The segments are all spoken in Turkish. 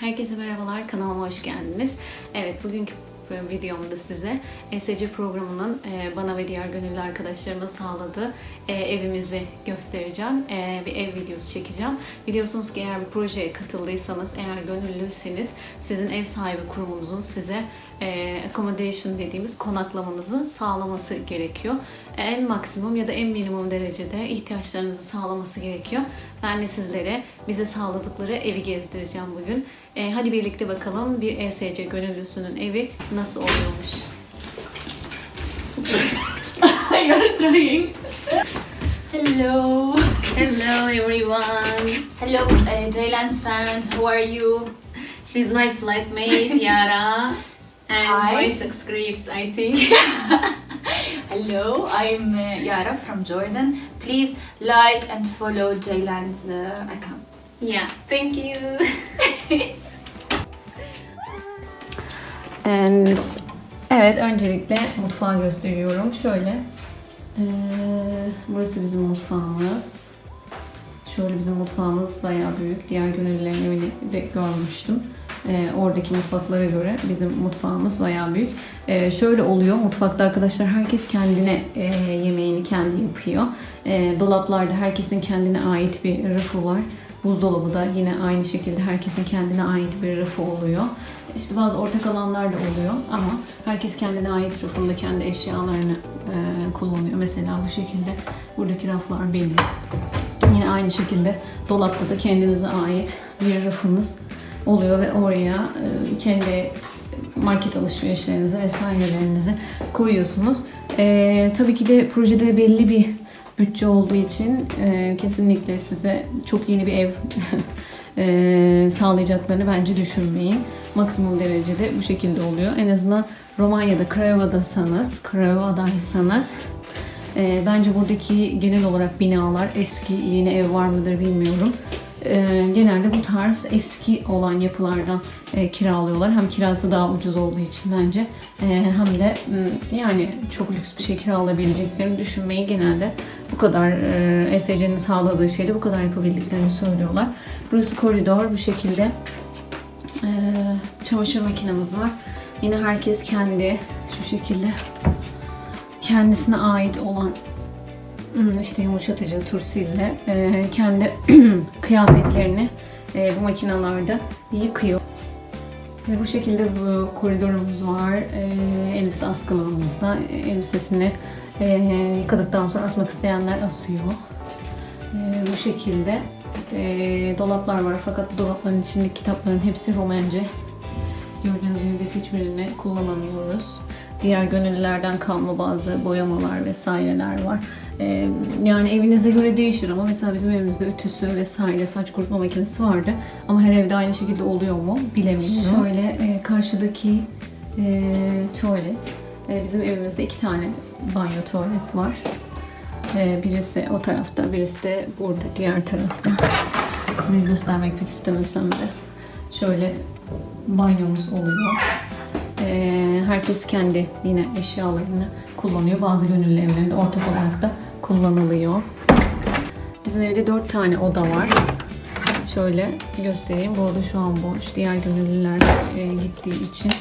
Herkese merhabalar, kanalıma hoş geldiniz. Evet, bugünkü videomda size ESC programının e, bana ve diğer gönüllü arkadaşlarıma sağladığı e, evimizi göstereceğim. E, Bir ev videosu çekeceğim. Biliyorsunuz ki eğer bir projeye katıldıysanız, eğer gönüllüyseniz sizin ev sahibi kurumunuzun size e, accommodation dediğimiz konaklamanızı sağlaması gerekiyor. En maksimum ya da en minimum derecede ihtiyaçlarınızı sağlaması gerekiyor. Ben de sizlere bize sağladıkları evi gezdireceğim bugün. E, hadi birlikte bakalım bir ESC gönüllüsünün evi nasıl oluyormuş. You're trying. Hello. Hello everyone. Hello, uh, Jaylan's fans. How are you? She's my flatmate Yara. And Hi. my subscribes I think. Hello, I'm uh, Yara from Jordan. Please like and follow Jaylan's uh, account. Yeah, thank you. And evet öncelikle mutfağı gösteriyorum. Şöyle eee, burası bizim mutfağımız. Şöyle bizim mutfağımız bayağı büyük. Diğer gönüllülerin evini de görmüştüm. Eee, oradaki mutfaklara göre bizim mutfağımız bayağı büyük. Eee, şöyle oluyor mutfakta arkadaşlar herkes kendine eee, yemeğini kendi yapıyor. Eee, dolaplarda herkesin kendine ait bir rafı var. Buzdolabı da yine aynı şekilde herkesin kendine ait bir rafı oluyor. İşte bazı ortak alanlar da oluyor ama herkes kendine ait rafında kendi eşyalarını e, kullanıyor. Mesela bu şekilde buradaki raflar benim. Yine aynı şekilde dolapta da kendinize ait bir rafınız oluyor ve oraya e, kendi market alışverişlerinizi vesairelerinizi koyuyorsunuz. E, tabii ki de projede belli bir bütçe olduğu için e, kesinlikle size çok yeni bir ev e, sağlayacaklarını bence düşünmeyin. Maksimum derecede bu şekilde oluyor. En azından Romanya'da, Craiova'dasanız, Craiova'daysanız e, bence buradaki genel olarak binalar eski yeni ev var mıdır bilmiyorum. E, genelde bu tarz eski olan yapılardan e, kiralıyorlar. Hem kirası daha ucuz olduğu için bence e, hem de m, yani çok lüks bir şey kiralayabileceklerini düşünmeyi genelde bu kadar e, ESC'nin sağladığı şeyde bu kadar yapabildiklerini söylüyorlar. Burası koridor bu şekilde. E, çamaşır makinemiz var. Yine herkes kendi şu şekilde kendisine ait olan Hmm, işte yumuşatıcı tursille e, kendi kıyafetlerini e, bu makinalarda yıkıyor. Ve bu şekilde bu koridorumuz var. E, elbise askılığımızda e, elbisesini e, yıkadıktan sonra asmak isteyenler asıyor. E, bu şekilde e, dolaplar var fakat dolapların içindeki kitapların hepsi Romence. Gördüğünüz gibi biz hiçbirini kullanamıyoruz. Diğer gönüllülerden kalma bazı boyamalar vesaireler var. Ee, yani evinize göre değişir ama mesela bizim evimizde ütüsü vesaire saç kurutma makinesi vardı. Ama her evde aynı şekilde oluyor mu bilemiyorum. Şöyle e, karşıdaki e, tuvalet. E, bizim evimizde iki tane banyo tuvalet var. E, birisi o tarafta, birisi de burada diğer tarafta. Burayı göstermek pek istemesem de. Şöyle banyomuz oluyor. Ee, herkes kendi yine eşyalarını kullanıyor. Bazı gönüllü evlerinde ortak olarak da kullanılıyor. Bizim evde dört tane oda var. Şöyle göstereyim. Bu oda şu an boş. Diğer gönüllüler e, gittiği için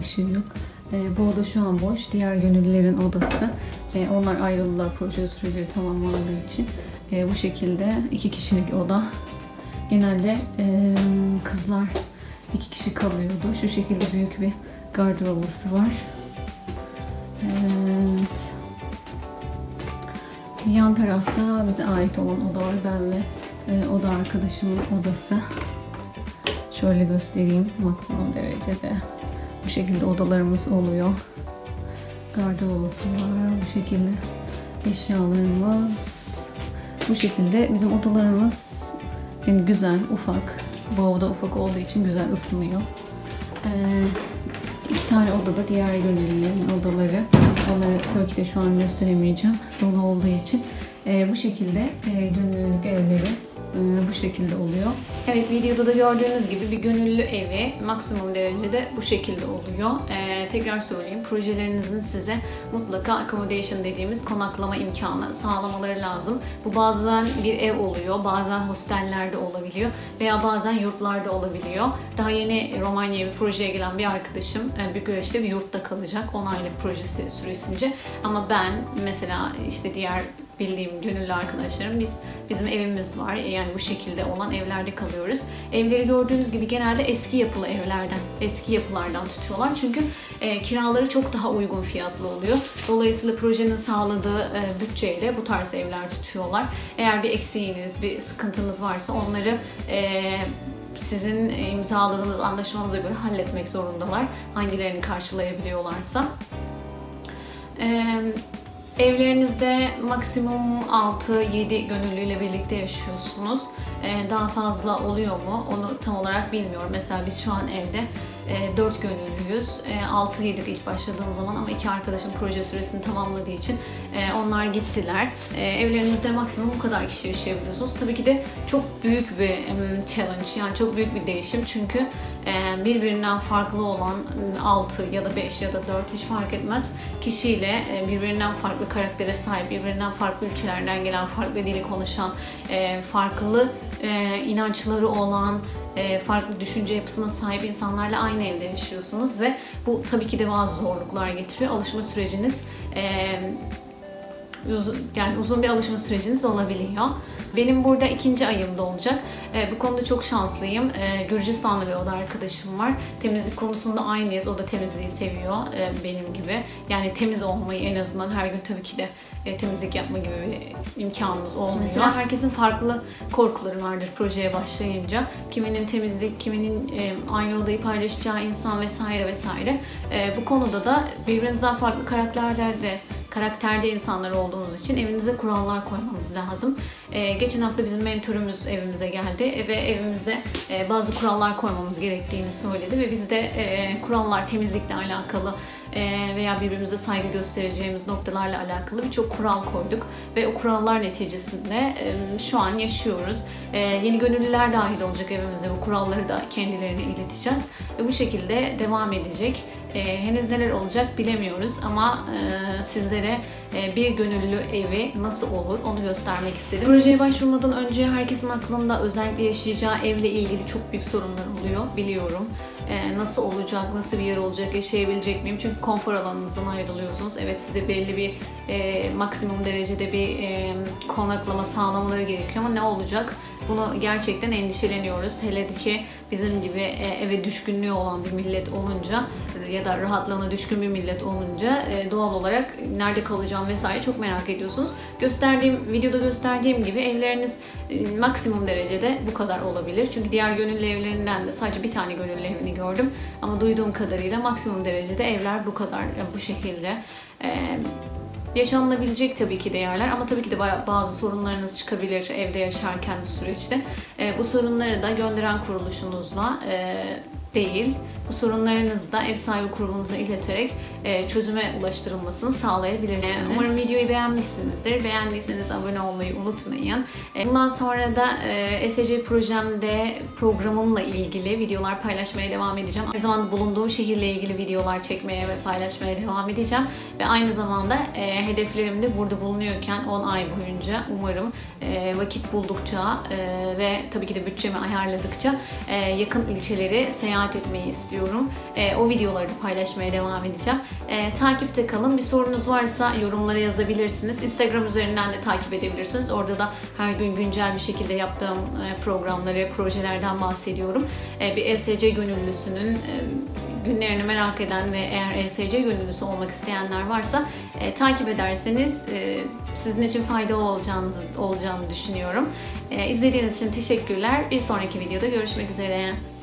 ışığı yok. E, bu oda şu an boş. Diğer gönüllülerin odası. E, onlar ayrıldılar proje süreleri tamamlandığı için. E, bu şekilde iki kişilik oda. Genelde e, kızlar iki kişi kalıyordu. Şu şekilde büyük bir gardırobası var. Evet. Yan tarafta bize ait olan oda var. Ben ve e, oda arkadaşımın odası. Şöyle göstereyim maksimum derecede. Bu şekilde odalarımız oluyor. Gardırobası var. Bu şekilde eşyalarımız. Bu şekilde bizim odalarımız yani güzel, ufak. Bu oda ufak olduğu için güzel ısınıyor. Ee, iki tane odada diğer gönüllülerin odaları. Onları tabii ki de şu an gösteremeyeceğim. Dolu olduğu için. Ee, bu şekilde e, gönüllülük evleri bu şekilde oluyor. Evet videoda da gördüğünüz gibi bir gönüllü evi maksimum derecede bu şekilde oluyor. E, tekrar söyleyeyim projelerinizin size mutlaka accommodation dediğimiz konaklama imkanı sağlamaları lazım. Bu bazen bir ev oluyor, bazen hostellerde olabiliyor veya bazen yurtlarda olabiliyor. Daha yeni Romanya'ya bir projeye gelen bir arkadaşım e, Bükreş'te bir yurtta kalacak 10 aylık projesi süresince. Ama ben mesela işte diğer bildiğim gönüllü arkadaşlarım biz bizim evimiz var yani bu şekilde olan evlerde kalıyoruz. Evleri gördüğünüz gibi genelde eski yapılı evlerden, eski yapılardan tutuyorlar çünkü e, kiraları çok daha uygun fiyatlı oluyor. Dolayısıyla projenin sağladığı e, bütçeyle bu tarz evler tutuyorlar. Eğer bir eksiğiniz, bir sıkıntınız varsa onları e, sizin imzaladığınız anlaşmanıza göre halletmek zorundalar. Hangilerini karşılayabiliyorlarsa. Ee, evlerinizde maksimum 6-7 gönüllüyle birlikte yaşıyorsunuz. Ee, daha fazla oluyor mu onu tam olarak bilmiyorum. Mesela biz şu an evde e, 4 gönüllüyüz. E, 6-7 ilk başladığım zaman ama iki arkadaşım proje süresini tamamladığı için e, onlar gittiler. E, evlerinizde maksimum bu kadar kişi yaşayabiliyorsunuz. Tabii ki de çok büyük bir challenge yani çok büyük bir değişim çünkü e, birbirinden farklı olan 6 ya da 5 ya da 4 hiç fark etmez kişiyle birbirinden farklı karaktere sahip, birbirinden farklı ülkelerden gelen, farklı dili konuşan, farklı inançları olan, farklı düşünce yapısına sahip insanlarla aynı evde yaşıyorsunuz ve bu tabii ki de bazı zorluklar getiriyor. Alışma süreciniz e, yani uzun bir alışma süreciniz olabiliyor. Benim burada ikinci ayımda olacak. E, bu konuda çok şanslıyım. E, Gürcistanlı bir oda arkadaşım var. Temizlik konusunda aynıyız. O da temizliği seviyor e, benim gibi. Yani temiz olmayı en azından her gün tabii ki de e, temizlik yapma gibi bir imkanımız olmuyor. Mesela herkesin farklı korkuları vardır projeye başlayınca. Kiminin temizlik, kiminin e, aynı odayı paylaşacağı insan vesaire vesaire. E, bu konuda da birbirinizden farklı karakterlerde karakterde insanlar olduğunuz için evinize kurallar koymanız lazım. Ee, geçen hafta bizim mentorumuz evimize geldi ve evimize e, bazı kurallar koymamız gerektiğini söyledi ve biz de e, kurallar temizlikle alakalı e, veya birbirimize saygı göstereceğimiz noktalarla alakalı birçok kural koyduk ve o kurallar neticesinde e, şu an yaşıyoruz. E, yeni gönüllüler dahil olacak evimize bu kuralları da kendilerine ileteceğiz ve bu şekilde devam edecek. E, henüz neler olacak bilemiyoruz ama e, sizlere e, bir gönüllü evi nasıl olur onu göstermek istedim. Projeye başvurmadan önce herkesin aklında özellikle yaşayacağı evle ilgili çok büyük sorunlar oluyor biliyorum. E, nasıl olacak, nasıl bir yer olacak, yaşayabilecek miyim? Çünkü konfor alanınızdan ayrılıyorsunuz. Evet size belli bir e, maksimum derecede bir e, konaklama sağlamaları gerekiyor ama ne olacak? Bunu gerçekten endişeleniyoruz. Hele ki bizim gibi e, eve düşkünlüğü olan bir millet olunca ya da rahatlığına düşkün bir millet olunca e, doğal olarak nerede kalacağım vesaire çok merak ediyorsunuz. Gösterdiğim videoda gösterdiğim gibi evleriniz e, maksimum derecede bu kadar olabilir. Çünkü diğer gönüllü evlerinden de sadece bir tane gönüllü evini gördüm. Ama duyduğum kadarıyla maksimum derecede evler bu kadar yani bu şekilde. E, yaşanılabilecek tabii ki de yerler ama tabii ki de ba- bazı sorunlarınız çıkabilir evde yaşarken bu süreçte. E, bu sorunları da gönderen kuruluşunuzla e, değil, bu sorunlarınızı da ev sahibi kurumunuza ileterek e, çözüme ulaştırılmasını sağlayabilirsiniz. Umarım videoyu beğenmişsinizdir. Beğendiyseniz abone olmayı unutmayın. E, bundan sonra da e, ESC projemde programımla ilgili videolar paylaşmaya devam edeceğim. Aynı zamanda bulunduğum şehirle ilgili videolar çekmeye ve paylaşmaya devam edeceğim. Ve aynı zamanda e, hedeflerim de burada bulunuyorken 10 ay boyunca umarım e, vakit buldukça ve tabii ki de bütçemi ayarladıkça yakın ülkeleri seyahat etmeyi istiyorum. E, o videoları da paylaşmaya devam edeceğim. E, takipte kalın. Bir sorunuz varsa yorumlara yazabilirsiniz. Instagram üzerinden de takip edebilirsiniz. Orada da her gün güncel bir şekilde yaptığım e, programları, projelerden bahsediyorum. E, bir ESC gönüllüsünün e, günlerini merak eden ve eğer ESC gönüllüsü olmak isteyenler varsa e, takip ederseniz e, sizin için faydalı olacağınızı olacağını düşünüyorum. E, izlediğiniz için teşekkürler. Bir sonraki videoda görüşmek üzere.